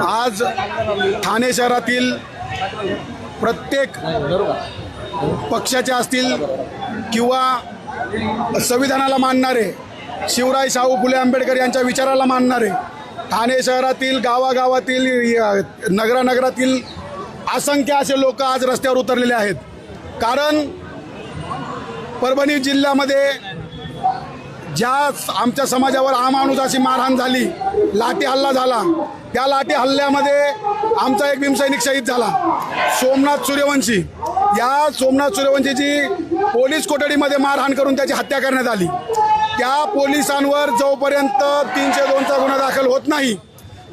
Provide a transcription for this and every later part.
आज ठाणे शहरातील प्रत्येक पक्षाचे असतील किंवा संविधानाला मानणारे शिवराय शाहू फुले आंबेडकर यांच्या विचाराला मानणारे ठाणे शहरातील गावागावातील नगरानगरातील असंख्य असे लोक आज रस्त्यावर उतरलेले आहेत. कारण परभणी जिल्ह्यामध्ये ज्या आमच्या समाजावर आमानुजाची मारहाण झाली लाठी हल्ला झाला त्या लाठी हल्ल्यामध्ये आमचा एक भीमसैनिक शहीद झाला. सोमनाथ सूर्यवंशी. या सोमनाथ सूर्यवंशीची पोलीस कोठडीमध्ये मारहाण करून त्याची हत्या करण्यात आली. त्या पोलिसांवर जोपर्यंत तीनशे दोनचा गुन्हा दाखल होत नाही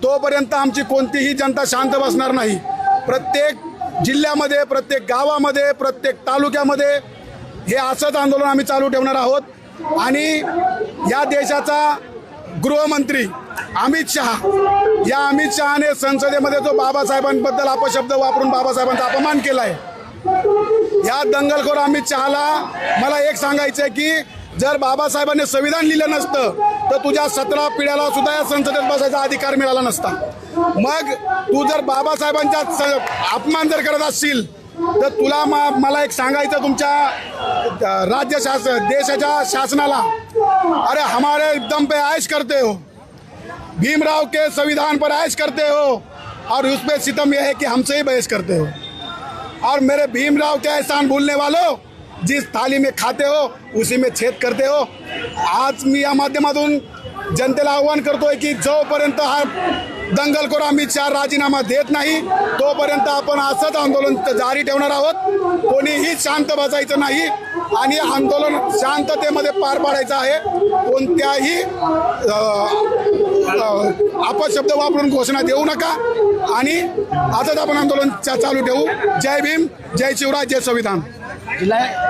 तोपर्यंत आमची कोणतीही जनता शांत बसणार नाही. प्रत्येक जिल्ह्यामध्ये प्रत्येक गावामध्ये प्रत्येक तालुक्यामध्ये हे असंच आंदोलन आम्ही चालू ठेवणार आहोत. आणि या देशाचा गृहमंत्री अमित शहा या अमित शहाने संसदेमध्ये जो बाबासाहेबांबद्दल अपशब्द वापरून बाबासाहेबांचा अपमान केला आहे या दंगलखोर अमित शहाला मला एक सांगायचं आहे की जर बाबासाहेबांनी संविधान लिहिलं नसतं तर तुझ्या सतरा पिढ्याला सुद्धा या संसदेत बसायचा अधिकार मिळाला नसता. मग तू जर बाबासाहेबांचा स- अपमान जर करत असशील तर तुला मा मला एक सांगायचं तुमच्या राज्य शासन देशाच्या शासनाला. अरे हमारे एकदम पे ऐश करते हो. भीमराव के संविधान पर ऐश करते हो. और उस पे सितम यह है कि हमसे ही बहस करते हो. और मेरे भीमराव के एहसान भूलने वालों जिस थाली में खाते हो उसी में छेद करते हो. आज मी या माध्यमातून जनतेला आव्हान करतोय की जोपर्यंत हा दंगलखोर अमित शहा राजीनामा देत नाही. तोपर्यंत आपण असंच आंदोलन जारी ठेवणार आहोत. कोणीही शांत बसायचं नाही आणि आंदोलन शांततेमध्ये पार पाडायचं आहे. कोणत्याही अपशब्द वापरून घोषणा देऊ नका आणि आजच आपण आंदोलन चालू ठेवू. जय भीम जय शिवराज जय संविधान.